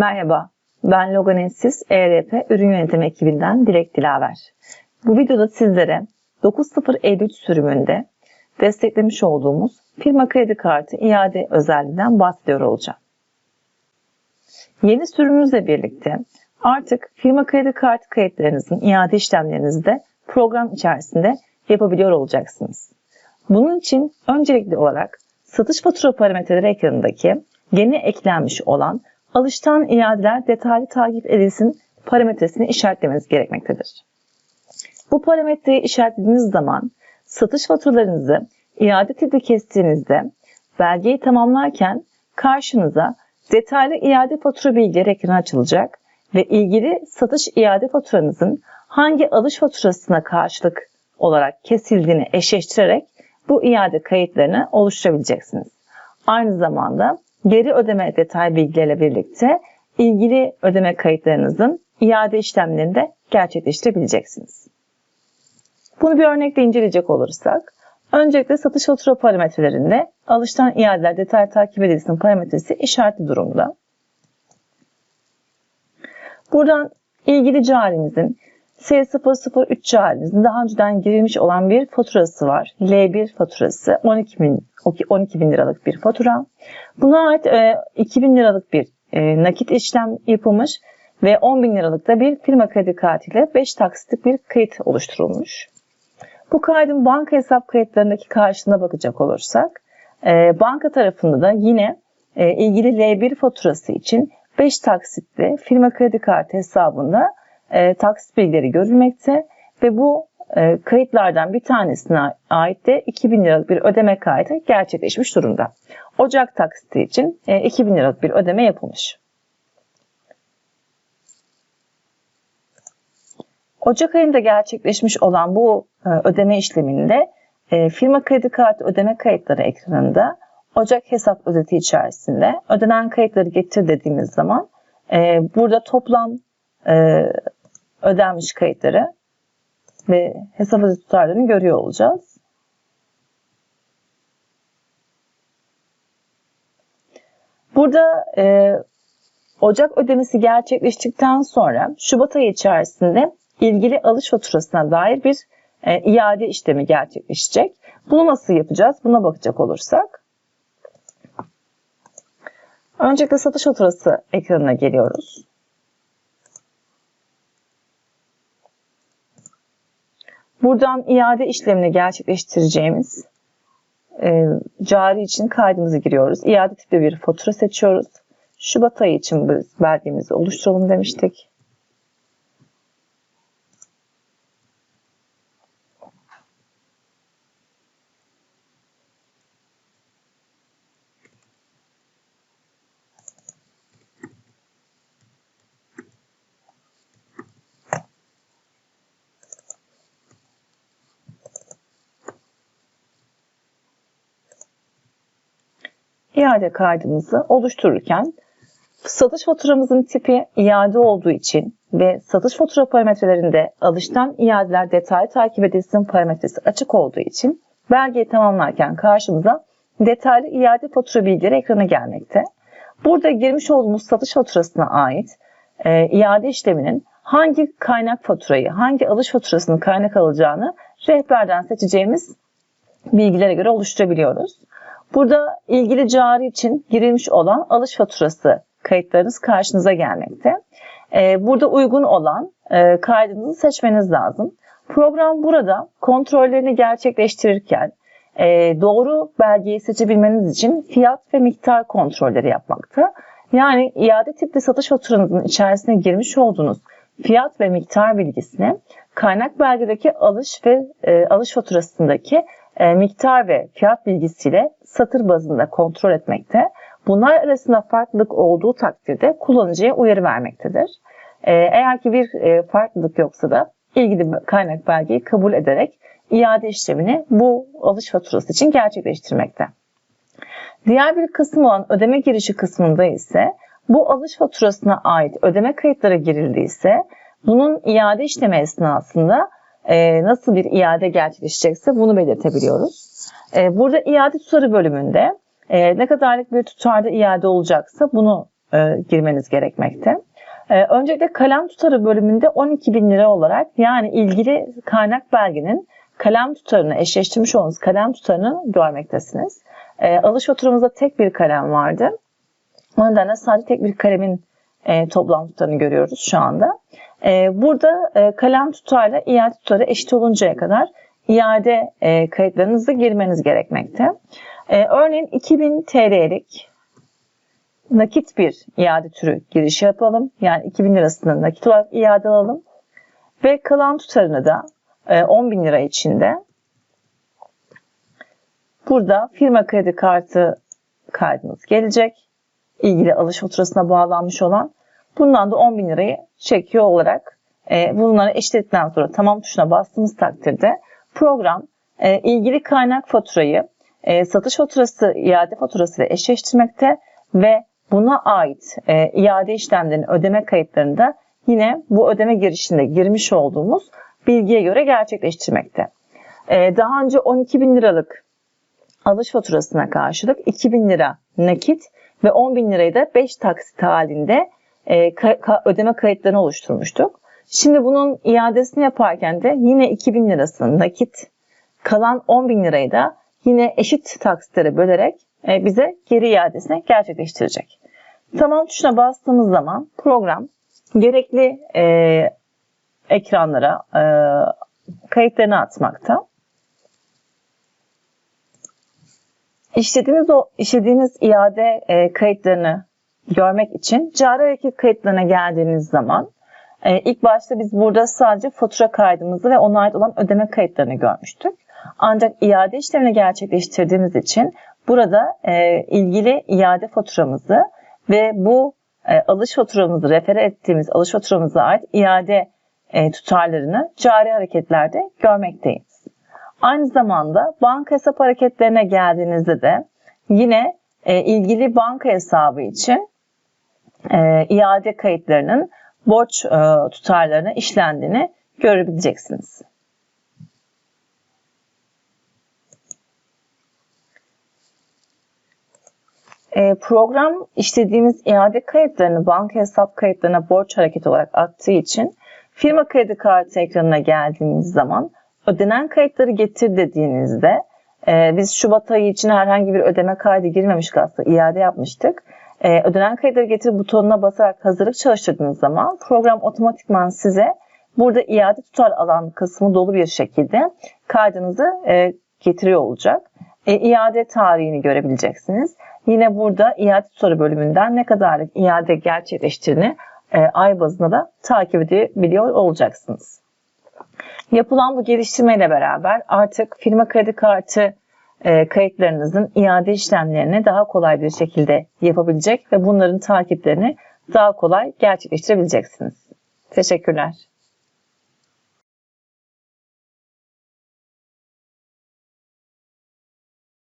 Merhaba, ben Loganensis ERP Ürün Yönetimi ekibinden Dilek Dilaver. Bu videoda sizlere 9.053 sürümünde desteklemiş olduğumuz firma kredi kartı iade özelliğinden bahsediyor olacağım. Yeni sürümümüzle birlikte artık firma kredi kartı kayıtlarınızın iade işlemlerinizi de program içerisinde yapabiliyor olacaksınız. Bunun için öncelikli olarak satış fatura parametreleri ekranındaki yeni eklenmiş olan alıştan iadeler detaylı takip edilsin parametresini işaretlemeniz gerekmektedir. Bu parametreyi işaretlediğiniz zaman satış faturalarınızı iade tipi kestiğinizde belgeyi tamamlarken karşınıza detaylı iade fatura bilgileri ekranı açılacak ve ilgili satış iade faturanızın hangi alış faturasına karşılık olarak kesildiğini eşleştirerek bu iade kayıtlarını oluşturabileceksiniz. Aynı zamanda geri ödeme detay bilgileriyle birlikte ilgili ödeme kayıtlarınızın iade işlemlerini de gerçekleştirebileceksiniz. Bunu bir örnekle inceleyecek olursak, öncelikle satış fatura parametrelerinde alıştan iadeler detay takip edilsin parametresi işaretli durumda. Buradan ilgili carimizin S003 carimizin daha önceden girilmiş olan bir faturası var. L1 faturası 12 bin, 12 bin liralık bir fatura. Buna ait e, 2 bin liralık bir e, nakit işlem yapılmış ve 10 bin liralık da bir firma kredi kartı ile 5 taksitlik bir kayıt oluşturulmuş. Bu kaydın banka hesap kayıtlarındaki karşılığına bakacak olursak, e, banka tarafında da yine e, ilgili L1 faturası için 5 taksitli firma kredi kartı hesabında e, taksit bilgileri görülmekte ve bu e, kayıtlardan bir tanesine ait de 2000 liralık bir ödeme kaydı gerçekleşmiş durumda. Ocak taksiti için e, 2000 liralık bir ödeme yapılmış. Ocak ayında gerçekleşmiş olan bu e, ödeme işleminde e, firma kredi kartı ödeme kayıtları ekranında Ocak hesap özeti içerisinde ödenen kayıtları getir dediğimiz zaman e, burada toplam ödenmiş kayıtları ve hesap özeti tutarlarını görüyor olacağız. Burada e, Ocak ödemesi gerçekleştikten sonra Şubat ayı içerisinde ilgili alış faturasına dair bir e, iade işlemi gerçekleşecek. Bunu nasıl yapacağız? Buna bakacak olursak. Öncelikle satış faturası ekranına geliyoruz. Buradan iade işlemini gerçekleştireceğimiz e, cari için kaydımızı giriyoruz. İade tipli bir fatura seçiyoruz. Şubat ayı için bu belgemizi oluşturalım demiştik. İade kaydımızı oluştururken satış faturamızın tipi iade olduğu için ve satış fatura parametrelerinde alıştan iadeler detaylı takip edilsin parametresi açık olduğu için belgeyi tamamlarken karşımıza detaylı iade fatura bilgileri ekrana gelmekte. Burada girmiş olduğumuz satış faturasına ait e, iade işleminin hangi kaynak faturayı, hangi alış faturasının kaynak alacağını rehberden seçeceğimiz bilgilere göre oluşturabiliyoruz. Burada ilgili cari için girilmiş olan alış faturası kayıtlarınız karşınıza gelmekte. Ee, burada uygun olan e, kaydınızı seçmeniz lazım. Program burada kontrollerini gerçekleştirirken e, doğru belgeyi seçebilmeniz için fiyat ve miktar kontrolleri yapmakta. Yani iade tipli satış faturanızın içerisine girmiş olduğunuz fiyat ve miktar bilgisini kaynak belgedeki alış ve e, alış faturasındaki e, miktar ve fiyat bilgisiyle satır bazında kontrol etmekte. Bunlar arasında farklılık olduğu takdirde kullanıcıya uyarı vermektedir. E, eğer ki bir e, farklılık yoksa da ilgili kaynak belgeyi kabul ederek iade işlemini bu alış faturası için gerçekleştirmekte. Diğer bir kısım olan ödeme girişi kısmında ise bu alış faturasına ait ödeme kayıtları girildiyse bunun iade işlemi esnasında e, nasıl bir iade gerçekleşecekse bunu belirtebiliyoruz. E, burada iade tutarı bölümünde e, ne kadarlık bir tutarda iade olacaksa bunu e, girmeniz gerekmekte. E, öncelikle kalem tutarı bölümünde 12 bin lira olarak yani ilgili kaynak belgenin kalem tutarını eşleştirmiş olduğunuz kalem tutarını görmektesiniz. E, alış faturamızda tek bir kalem vardı. O nedenle sadece tek bir kalemin e, toplam tutarını görüyoruz şu anda. E, burada e, kalem tutarla iade tutarı eşit oluncaya kadar iade e, kayıtlarınızı girmeniz gerekmekte. E, örneğin 2000 TL'lik nakit bir iade türü girişi yapalım. Yani 2000 lirasını nakit olarak iade alalım. Ve kalan tutarını da e, 10 bin lira içinde burada firma kredi kartı kaydınız gelecek. İlgili alış faturasına bağlanmış olan. Bundan da 10 bin lirayı çekiyor olarak e, bunları eşitledikten sonra tamam tuşuna bastığımız takdirde program e, ilgili kaynak faturayı e, satış faturası, iade faturası ile eşleştirmekte ve buna ait e, iade işlemlerinin ödeme kayıtlarını da yine bu ödeme girişinde girmiş olduğumuz bilgiye göre gerçekleştirmekte. E, daha önce 12 bin liralık alış faturasına karşılık 2 bin lira nakit ve 10 bin lirayı da 5 taksit halinde e, ka ödeme kayıtlarını oluşturmuştuk. Şimdi bunun iadesini yaparken de yine 2 bin lirasını nakit kalan 10 bin lirayı da yine eşit taksitlere bölerek e, bize geri iadesini gerçekleştirecek. Tamam tuşuna bastığımız zaman program gerekli e, ekranlara e, kayıtlarını atmakta. İşlediğimiz o işlediğimiz iade e, kayıtlarını görmek için cari hareket kayıtlarına geldiğiniz zaman e, ilk başta biz burada sadece fatura kaydımızı ve ona ait olan ödeme kayıtlarını görmüştük. Ancak iade işlemini gerçekleştirdiğimiz için burada e, ilgili iade faturamızı ve bu e, alış faturamızı refere ettiğimiz alış faturamıza ait iade e, tutarlarını cari hareketlerde görmekteyiz. Aynı zamanda banka hesap hareketlerine geldiğinizde de yine e, ilgili banka hesabı için e, iade kayıtlarının borç e, tutarlarına işlendiğini görebileceksiniz. E, program işlediğimiz iade kayıtlarını banka hesap kayıtlarına borç hareketi olarak attığı için firma kredi kartı ekranına geldiğimiz zaman ödenen kayıtları getir dediğinizde e, biz Şubat ayı için herhangi bir ödeme kaydı girmemiştik aslında iade yapmıştık. E, ödenen kayıtları getir butonuna basarak hazırlık çalıştırdığınız zaman program otomatikman size burada iade tutar alan kısmı dolu bir şekilde kaydınızı e, getiriyor olacak. E, iade tarihini görebileceksiniz. Yine burada iade tutarı bölümünden ne kadarlık iade gerçekleştiğini e, ay bazında da takip edebiliyor olacaksınız. Yapılan bu geliştirmeyle beraber artık firma kredi kartı e, kayıtlarınızın iade işlemlerini daha kolay bir şekilde yapabilecek ve bunların takiplerini daha kolay gerçekleştirebileceksiniz. Teşekkürler.